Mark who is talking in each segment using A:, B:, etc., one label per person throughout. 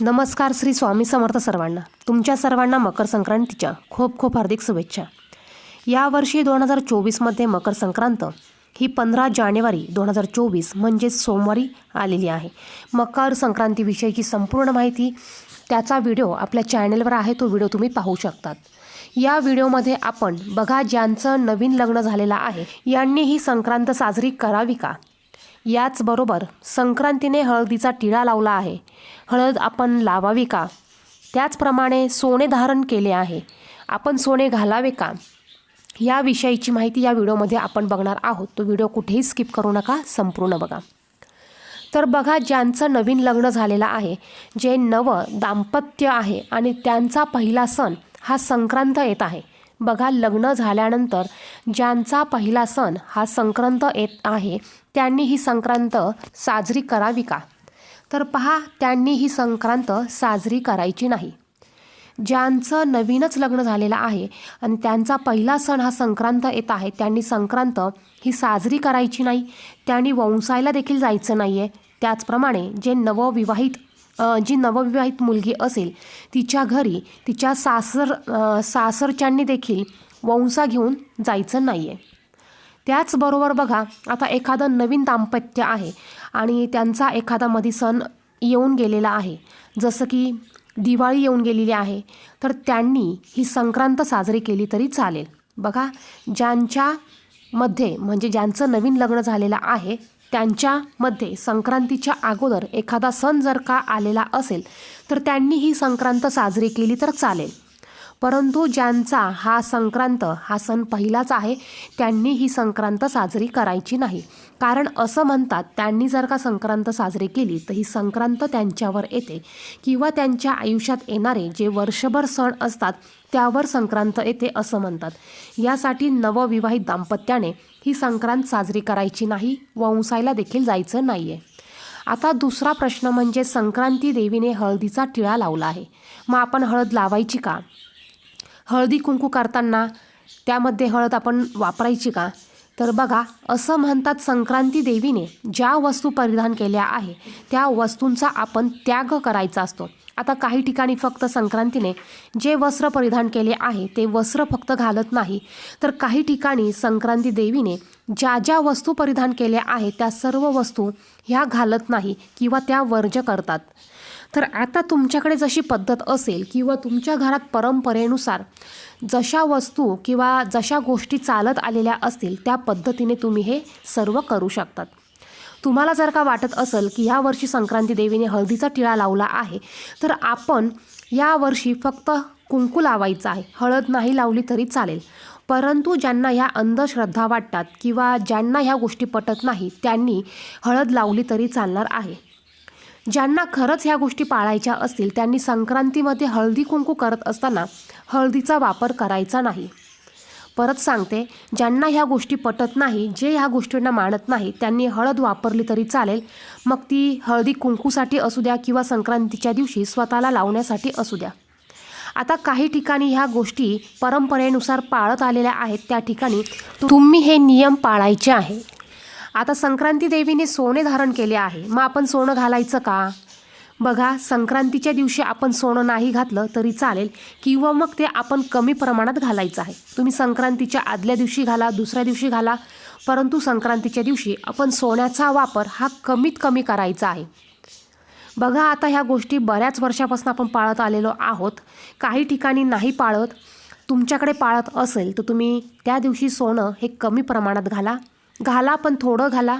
A: नमस्कार श्री स्वामी समर्थ सर्वांना. तुमच्या सर्वांना मकर संक्रांतीच्या खूप खूप हार्दिक शुभेच्छा. यावर्षी दोन हजार चोवीसमध्ये मकर संक्रांत ही पंधरा जानेवारी दोन हजार चोवीस म्हणजेच सोमवारी आलेली आहे. मकर संक्रांतीविषयीची संपूर्ण माहिती त्याचा व्हिडिओ आपल्या चॅनेलवर आहे तो व्हिडिओ तुम्ही पाहू शकतात. या व्हिडिओमध्ये आपण बघा ज्यांचं नवीन लग्न झालेलं आहे यांनी ही संक्रांत साजरी करावी का? याचबरोबर संक्रांतीने हळदीचा टिळा लावला आहे. हळद आपण लावावी का? त्याचप्रमाणे सोने धारण केले आहे. आपण सोने घालावे का? याविषयीची माहिती या व्हिडिओमध्ये आपण बघणार आहोत. तो व्हिडिओ कुठेही स्किप करू नका संपूर्ण बघा. तर बघा ज्यांचं नवीन लग्न झालेलं आहे जे नवं दाम्पत्य आहे आणि त्यांचा पहिला सण हा संक्रांत येत आहे. बघा लग्न झाल्यानंतर ज्यांचा पहिला सण हा संक्रांत येत आहे त्यांनी ही संक्रांत साजरी करावी का? तर पहा त्यांनी ही संक्रांत साजरी करायची नाही. ज्यांचं नवीनच लग्न झालेलं आहे आणि त्यांचा पहिला सण हा संक्रांत येत आहे त्यांनी संक्रांत ही साजरी करायची नाही. त्यांनी वंसायला देखील जायचं नाही आहे त्याचप्रमाणे जे नवविवाहित जी नवविवाहित मुलगी असेल तिच्या घरी तिच्या सासर सासरच्यांनी देखील वंसा घेऊन जायचं नाही आहे त्याचबरोबर बघा आता एखादं नवीन दाम्पत्य आहे आणि त्यांचा एखादा मधी सण येऊन गेलेला आहे. जसं की दिवाळी येऊन गेलेली आहे तर त्यांनी ही संक्रांत साजरी केली तरी चालेल. बघा ज्यांच्यामध्ये म्हणजे ज्यांचं नवीन लग्न झालेलं आहे त्यांच्यामध्ये संक्रांतीच्या अगोदर एखादा सण जर का आलेला असेल तर त्यांनी ही संक्रांत साजरी केली तर चालेल. परंतु ज्यांचा हा संक्रांत हा सण पहिलाच आहे त्यांनी ही संक्रांत साजरी करायची नाही. कारण असं म्हणतात त्यांनी जर का संक्रांत साजरी केली तर ही संक्रांत त्यांच्यावर येते. किंवा त्यांच्या आयुष्यात येणारे जे वर्षभर सण असतात त्यावर संक्रांत येते असं म्हणतात. यासाठी नवविवाहित दाम्पत्याने ही संक्रांत साजरी करायची नाही वंसायला देखील जायचं नाही आहे आता दुसरा प्रश्न म्हणजे संक्रांती देवीने हळदीचा टिळा लावला आहे. मग आपण हळद लावायची का? हळदी कुंकू करताना त्यामध्ये हळद आपण वापरायची का? तर बघा असं म्हणतात संक्रांती देवीने ज्या वस्तू परिधान केल्या आहे त्या वस्तूंचा आपण त्याग करायचा असतो. आता काही ठिकाणी फक्त संक्रांतीने जे वस्त्र परिधान केले आहे ते वस्त्र फक्त घालत नाही. तर काही ठिकाणी संक्रांती देवीने ज्या ज्या वस्तू परिधान केल्या आहेत त्या सर्व वस्तू ह्या घालत नाही किंवा त्या वर्ज्य करतात. तर आता तुमच्याकडे जशी पद्धत असेल किंवा तुमच्या घरात परंपरेनुसार जशा वस्तू किंवा जशा गोष्टी चालत आलेल्या असतील त्या पद्धतीने तुम्ही हे सर्व करू शकतात. तुम्हाला जर का वाटत असेल की ह्या वर्षी संक्रांती देवीने हळदीचा टिळा लावला आहे तर आपण या वर्षी फक्त कुंकू लावायचं आहे. हळद नाही लावली तरी चालेल. परंतु ज्यांना ह्या अंधश्रद्धा वाटतात किंवा ज्यांना ह्या गोष्टी पटत नाही त्यांनी हळद लावली तरी चालणार आहे. ज्यांना खरंच ह्या गोष्टी पाळायच्या असतील त्यांनी संक्रांतीमध्ये हळदी कुंकू करत असताना हळदीचा वापर करायचा नाही. परत सांगते ज्यांना ह्या गोष्टी पटत नाही जे ह्या गोष्टींना मानत नाही त्यांनी हळद वापरली तरी चालेल. मग ती हळदी कुंकूसाठी असू द्या किंवा संक्रांतीच्या दिवशी स्वतःला लावण्यासाठी असू द्या. आता काही ठिकाणी ह्या गोष्टी परंपरेनुसार पाळत आलेल्या आहेत. त्या ठिकाणी तुम्ही हे नियम पाळायचे आहे. आता संक्रांती देवीने सोने धारण केले आहे. मग आपण सोनं घालायचं का? बघा संक्रांतीच्या दिवशी आपण सोनं नाही घातलं तरी चालेल किंवा मग ते आपण कमी प्रमाणात घालायचं आहे. तुम्ही संक्रांतीच्या आदल्या दिवशी घाला दुसऱ्या दिवशी घाला परंतु संक्रांतीच्या दिवशी आपण सोन्याचा वापर हा कमीत कमी करायचा आहे. बघा आता ह्या गोष्टी बऱ्याच वर्षापासून आपण पाळत आलेलो आहोत. काही ठिकाणी नाही पाळत तुमच्याकडे पाळत असेल तर तुम्ही त्या दिवशी सोनं हे कमी प्रमाणात घाला. घाला पण थोडं घाला.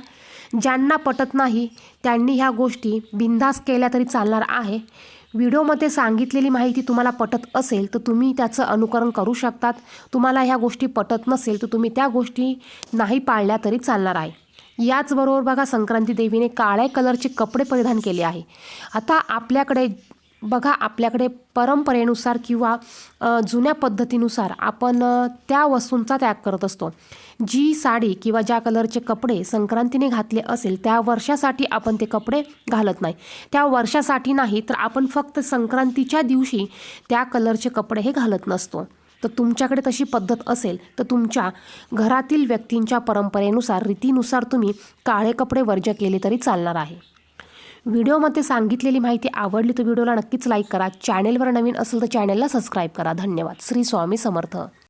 A: ज्यांना पटत नाही त्यांनी ह्या गोष्टी बिंदास केल्या तरी चालणार आहे. व्हिडिओमध्ये सांगितलेली माहिती तुम्हाला पटत असेल तर तुम्ही त्याचं अनुकरण करू शकतात. तुम्हाला ह्या गोष्टी पटत नसेल तर तुम्ही त्या गोष्टी नाही पाळल्या तरी चालणार आहे. याचबरोबर बघा संक्रांती देवीने काळ्या कलरचे कपडे परिधान केले आहे. आता आपल्याकडे बघा आपल्याकडे परंपरेनुसार किंवा जुन्या पद्धतीनुसार आपण त्या वस्तूंचा त्याग करत असतो. जी साडी किंवा ज्या कलरचे कपडे संक्रांतीने घातले असेल त्या वर्षासाठी आपण ते कपडे घालत नाही. त्या वर्षासाठी नाही तर आपण फक्त संक्रांतीच्या दिवशी त्या कलरचे कपडे हे घालत नसतो. तर तुमच्याकडे तशी पद्धत असेल तर तुमच्या घरातील व्यक्तींच्या परंपरेनुसार रीतीनुसार तुम्ही काळे कपडे वर्ज केले तरी चालणार आहे. व्हिडिओमध्ये सांगितलेली माहिती आवडली तर व्हिडिओला नक्कीच लाईक करा. चॅनेलवर नवीन असेल तर चॅनेलला सबस्क्राईब करा. धन्यवाद. श्री स्वामी समर्थ.